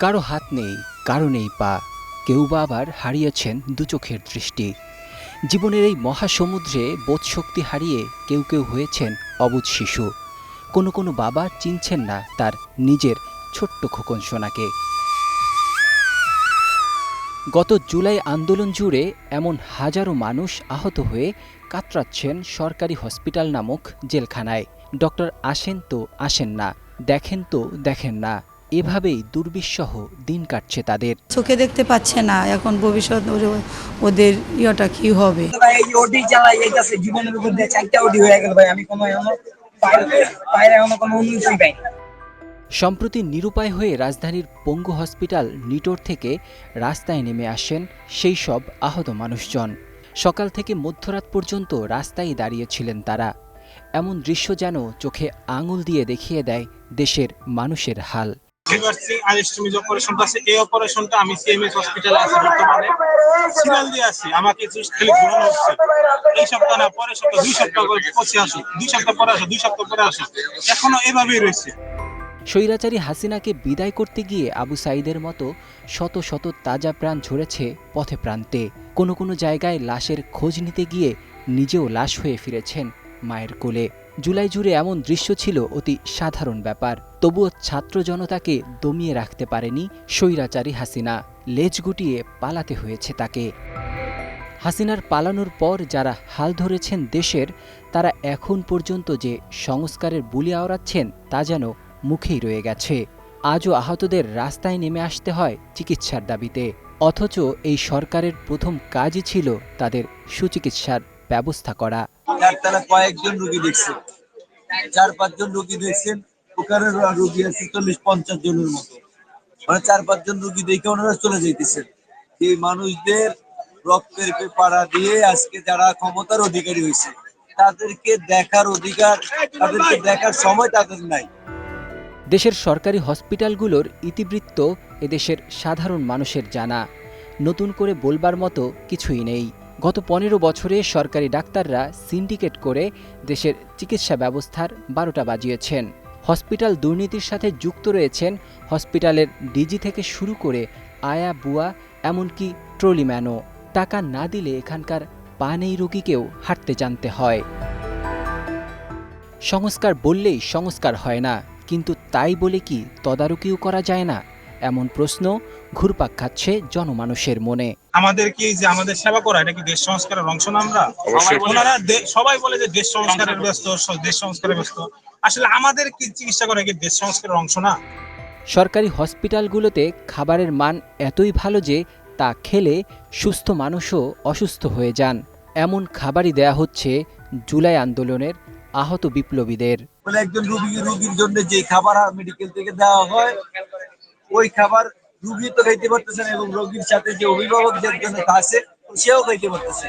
কারও হাত নেই, কারও নেই পা, কেউ বা আবার হারিয়েছেন দুচোখের দৃষ্টি। জীবনের এই মহাসমুদ্রে বোধশক্তি হারিয়ে কেউ কেউ হয়েছেন অবুধ শিশু। কোনো কোনো বাবা চিনছেন না তার নিজের ছোট্ট খোকন সোনাকে। গত জুলাই আন্দোলন জুড়ে এমন হাজারো মানুষ আহত হয়ে কাতরাচ্ছেন সরকারি হসপিটাল নামক জেলখানায়। ডক্টর আসেন তো আসেন না, দেখেন তো দেখেন না। এভাবেই দুর্বিষহ দিন কাটছে তাদের। চোখে দেখতে পাচ্ছে না এখন ভবিষ্যৎ ওদের ইয়েটা কি হবে? ওডি চালাই এই জীবনের উপর দিয়ে চারটা ওডি হয়ে গেল ভাই আমি কোনো এখনও বাইরে বাইরে কোনো উন্নতি পাইনি। সম্প্রতি নিরুপায় হয়ে রাজধানীর পঙ্গু হসপিটাল নিটোর থেকে রাস্তায় নেমে আসেন সেই সব আহত মানুষজন। সকাল থেকে মধ্যরাত পর্যন্ত রাস্তায় দাঁড়িয়েছিলেন তারা। এমন দৃশ্য যেন চোখে আঙুল দিয়ে দেখিয়ে দেয় দেশের মানুষের হাল। অপারেশনটা আছে, এই অপারেশনটা আমি সিএমএস হসপিটালে আছি বর্তমানে। সিরিয়াল দিয়ে আছি, আমাকে খালি ঘোরানো হচ্ছে। এই সপ্তাহ না, পরের সপ্তাহ দুই সপ্তাহ পৌঁছে আসো দুই সপ্তাহ পরে আসো দুই সপ্তাহ পরে আসো এখনও এভাবেই রয়েছে। স্বৈরাচারী হাসিনাকে বিদায় করতে গিয়ে আবু সাইদের মতো শত শত তাজা প্রাণ ঝরেছে পথে প্রান্তে। কোনো কোনো জায়গায় লাশের খোঁজ নিতে গিয়ে নিজেও লাশ হয়ে ফিরেছেন মায়ের কোলে। জুলাই জুড়ে এমন দৃশ্য ছিল অতি সাধারণ ব্যাপার। তবুও ছাত্র জনতাকে দমিয়ে রাখতে পারেনি স্বৈরাচারী হাসিনা। লেজ গুটিয়ে পালাতে হয়েছে তাকে। হাসিনার পালানোর পর যারা হাল ধরেছেন দেশের, তারা এখন পর্যন্ত যে সংস্কারের বুলি আওড়াচ্ছেন, তা যেন মুখেই রয়ে গেছে। আজও আহতদের রাস্তায় নেমে আসতে হয় চিকিৎসার দাবিতে। অথচ এই সরকারের প্রথম কাজই ছিল তাদের সুচিকিৎসার ব্যবস্থা করা। তারা কয়েকজন রুগী দেখছেন চার পাঁচজন রুগী দেখছেন ওখানে রুগী আছে চল্লিশ পঞ্চাশ জনের মতো। মানে চার পাঁচজন রুগী দেখে ওনারা চলে যাইতেছেন এই মানুষদের রক্তের পাড়া দিয়ে আজকে যারা ক্ষমতার অধিকারী হয়েছে তাদেরকে দেখার অধিকার তাদেরকে দেখার সময় তাদের নাই। দেশের সরকারি হসপিটালগুলোর ইতিবৃত্ত এদেশের সাধারণ মানুষের জানা। নতুন করে বলবার মতো কিছুই নেই। গত পনেরো বছরে সরকারি ডাক্তাররা সিন্ডিকেট করে দেশের চিকিৎসা ব্যবস্থার বারোটা বাজিয়েছেন। হসপিটাল দুর্নীতির সাথে যুক্ত রয়েছেন হসপিটালের ডিজি থেকে শুরু করে আয়া বুয়া, এমনকি ট্রলিম্যানও। টাকা না দিলে এখানকার পানেই রোগীকেও হাঁটতে জানতে হয়। সংস্কার বললেই সংস্কার হয় না, কিন্তু তাই বলে কি তদারকিও করা যায় না? এমন প্রশ্ন ঘুরপাক খাচ্ছে জনমানুষের মনে। আমাদের কি যে আমাদের সেবা করা এটা কি দেশ সংস্কারের অংশ না আমরা? ওনারা সবাই বলে যে দেশ সংস্কারের ব্যস্ত দেশ সংস্কারের ব্যস্ত। আসলে আমাদের কি চিকিৎসা করা কি দেশ সংস্কারের অংশ না? সরকারি হসপিটালগুলোতে খাবারের মান এতই ভালো যে তা খেলে সুস্থ মানুষও অসুস্থ হয়ে যান। এমন খাবারই দেয়া হচ্ছে জুলাই আন্দোলনের আহত বিপ্লবীদের। একজন রুগী রুগীর জন্য যে খাবার মেডিকেল থেকে দেওয়া হয় ওই খাবার রুগী তো খাইতে পারতেছে না এবং রোগীর সাথে যে অভিভাবক যে একজন আছে, সেও খাইতে পারতেছে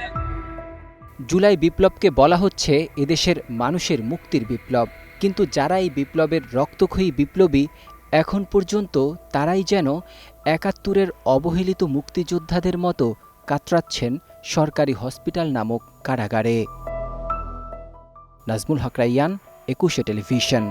জুলাই বিপ্লবকে বলা হচ্ছে এদেশের মানুষের মুক্তির বিপ্লব। কিন্তু যারা এই বিপ্লবের রক্তক্ষয়ী বিপ্লবী, এখন পর্যন্ত তারাই যেন একাত্তরের অবহেলিত মুক্তিযোদ্ধাদের মতো কাতরাচ্ছেন সরকারি হসপিটাল নামক কারাগারে। নাজমুল হকরাইয়ান একুশে টেলিভিশন।